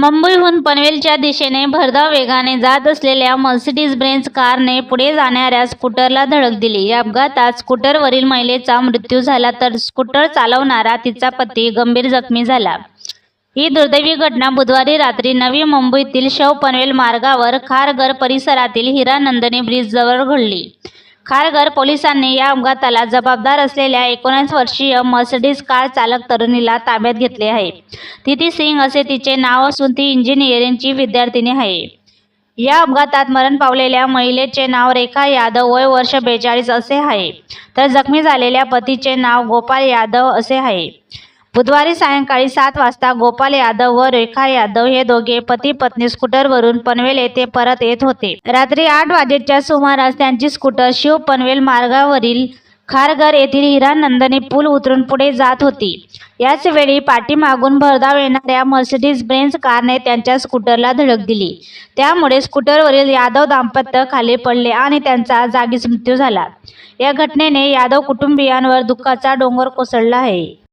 मुंबईहून पनवेलच्या दिशेने भरधाव वेगाने जात असलेल्या मर्सिडीज ब्रेन्झ कारने पुढे जाणाऱ्या स्कूटरला धडक दिली. या अपघातात स्कूटरवरील महिलेचा मृत्यू झाला तर स्कूटर चालवणारा तिचा पती गंभीर जखमी झाला. ही दुर्दैवी घटना बुधवारी रात्री नवी मुंबईतील शव पनवेल मार्गावर खारघर परिसरातील हिरानंदनी ब्रिजजवळ घडली. खारघर पोलिसांनी या अपघाताला जबाबदार असलेल्या एकोणीस वर्षीय मर्सिडीज कार चालक तरुणीला ताब्यात घेतले आहे. तिथी सिंग असे तिचे नाव असून ती इंजिनिअरिंगची विद्यार्थिनी आहे. या अपघातात मरण पावलेल्या महिलेचे नाव रेखा यादव वय वर्ष बेचाळीस असे आहे. तर जखमी झालेल्या पतीचे नाव गोपाल यादव असे आहे. बुधवारी सायंकाळी सात वाजता गोपाल यादव व रेखा यादव हे दोघे पती पत्नी स्कूटरवरून पनवेल येथे परत येत होते. रात्री आठ वाजेच्या सुमारास त्यांची स्कूटर शिव पनवेल मार्गावरील खारघर येथील हिरानंदनी पूल उतरून पुढे जात होती. याच वेळी पाठीमागून भरधाव येणाऱ्या मर्सिडीज ब्रेन्स कारने त्यांच्या स्कूटरला धडक दिली. त्यामुळे स्कूटरवरील यादव दाम्पत्य खाली पडले आणि त्यांचा जागीच मृत्यू झाला. या घटनेने यादव कुटुंबियांवर दुःखाचा डोंगर कोसळला आहे.